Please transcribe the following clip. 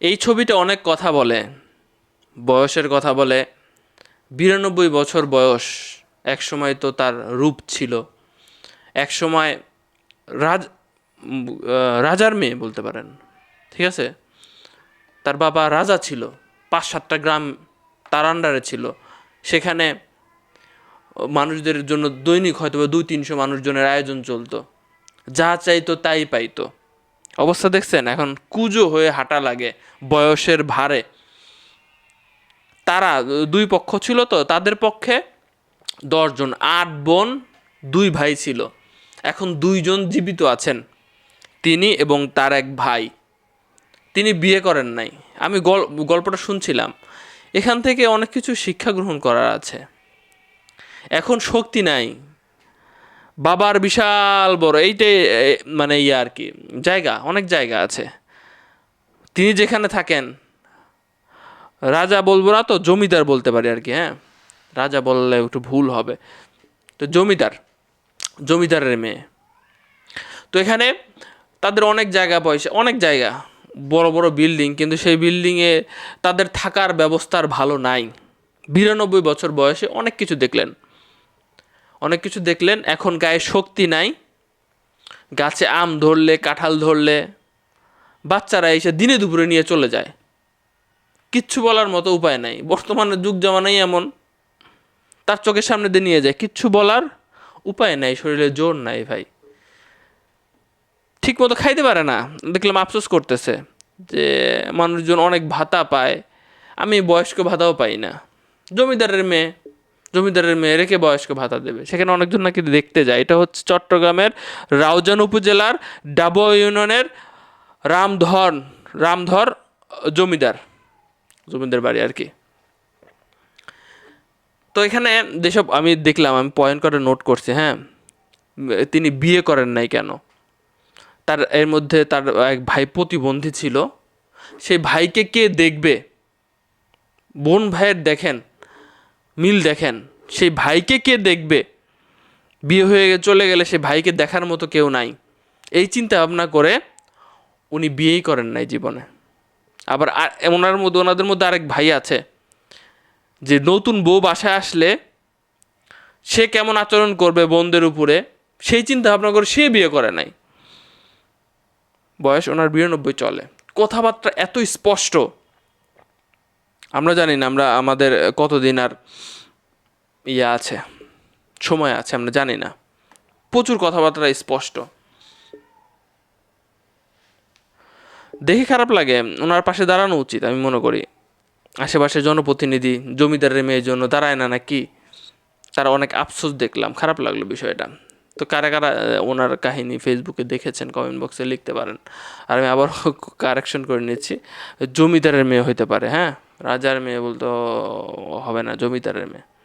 এই ছবিটা অনেক কথা বলে। বয়সের কথা বলে। বিরানব্বই বছর বয়স। এক সময় তো তার রূপ ছিল। এক সময় রাজ রাজার মেয়ে বলতে পারেন। ঠিক আছে? তার বাবা রাজা ছিল। পাঁচ সাতটা গ্রাম তার আন্ডারে ছিল। সেখানে মানুষদের জন্য দৈনিক হয়তো দুই তিনশো মানুষজনের আয়োজন চলতো। যা চাইতো তাই পাইতো। অবস্থা দেখছেন? এখন কুজো হয়ে হাঁটা লাগে, বয়সের ভারে। তারা দুই পক্ষ ছিল তো, তাদের পক্ষে দশজন আট বোন, দুই ভাই ছিল। এখন দুইজন জীবিত আছেন, তিনি এবং তার এক ভাই। তিনি বিয়ে করেন নাই। আমি গল- গল্পটা শুনছিলাম। এখান থেকে অনেক কিছু শিক্ষা গ্রহণ করার আছে। এখন শক্তি নাই। বাবার বিশাল বড়, এইটাই মানে ইয়ে আর কি, জায়গা, অনেক জায়গা আছে। তিনি যেখানে থাকেন, রাজা বলব না তো, জমিদার বলতে পারি আর কি হ্যাঁ? রাজা বললে একটু ভুল হবে। তো জমিদার, জমিদারের মেয়ে। তো এখানে তাদের অনেক জায়গা পয়সা, অনেক জায়গা, বড় বড় বিল্ডিং, কিন্তু সেই বিল্ডিংয়ে তাদের থাকার ব্যবস্থার ভালো নাই। বিরানব্বই বছর বয়সে অনেক কিছু দেখলেন। অনেক কিছু দেখলেন, এখন গায়ে শক্তি নাই। গাছে আম ধরলে, কাঁঠাল ধরলে, বাচ্চারা এসে দিনে দুপুরে নিয়ে চলে যায়। কিচ্ছু বলার মতো উপায় নাই। বর্তমানে যুগ জামানাই এমন। তার চোখের সামনে দিয়ে নিয়ে যায়। কিচ্ছু বলার উপায় নাই। শরীরে জোর নাই ভাই। ঠিক মতো খাইতে পারে না। দেখলাম আফসোস করতেছে যে মানুষজন অনেক ভাতা পায়। আমি বয়স্ক ভাতাও পাই না। জমিদারের মেয়ে জমিদারের মেয়ে রেখে বয়স্ক ভাতা দেবে। সেখানে অনেকজন নাকি দেখতে যায়। এটা হচ্ছে চট্টগ্রামের রাউজান উপজেলার ডাবুয়া ইউনিয়নের রামধর রামধর জমিদার জমিদার বাড়ি আর কি। তো এখানে যেসব আমি দেখলাম, আমি পয়েন্ট করে নোট করছি হ্যাঁ? তিনি বিয়ে করেন নাই কেন? তার, এর মধ্যে তার এক ভাই প্রতিবন্ধী ছিল। সেই ভাইকে কে দেখবে? বোন ভাইয়ের দেখেন। মিল দেখেন, সেই ভাইকে কে দেখবে? বিয়ে হয়ে চলে গেলে সেই ভাইকে দেখার মতো কেউ নাই। এই চিন্তা ভাবনা করে উনি বিয়েই করেন নাই জীবনে। আবার আর ওনার মধ্যে, ওনাদের মধ্যে আরেক ভাই আছে, যে নতুন বউ বাসায় আসলে সে কেমন আচরণ করবে বোনদের উপরে, সেই চিন্তা ভাবনা করে সে বিয়ে করে নাই। বয়স ওনার বিরানব্বই চলে। কথাবার্তা এত স্পষ্ট। আমরা জানি না, আমরা আমাদের কতদিন আর ইয়ে আছে, সময় আছে, আমরা জানি না। প্রচুর কথাবার্তা স্পষ্ট। দেখে খারাপ লাগে, ওনার পাশে দাঁড়ানো উচিত, আমি মনে করি। আশেপাশে জনপ্রতিনিধি, জমিদারের মেয়ের জন্য দাঁড়ায় না নাকি? তারা অনেক আফসোস দেখলাম, খারাপ লাগল বিষয়টা। তো কারা কারা ওনার কাহিনী ফেসবুকে দেখেছেন কমেন্ট বক্সে লিখতে পারেন। আর আমি আবার কারেকশন করে নিচ্ছি, জমিদারের মেয়ে হইতে পারে হ্যাঁ? রাজার মেয়ে বলতো হবে না জমিদারের মেয়ে।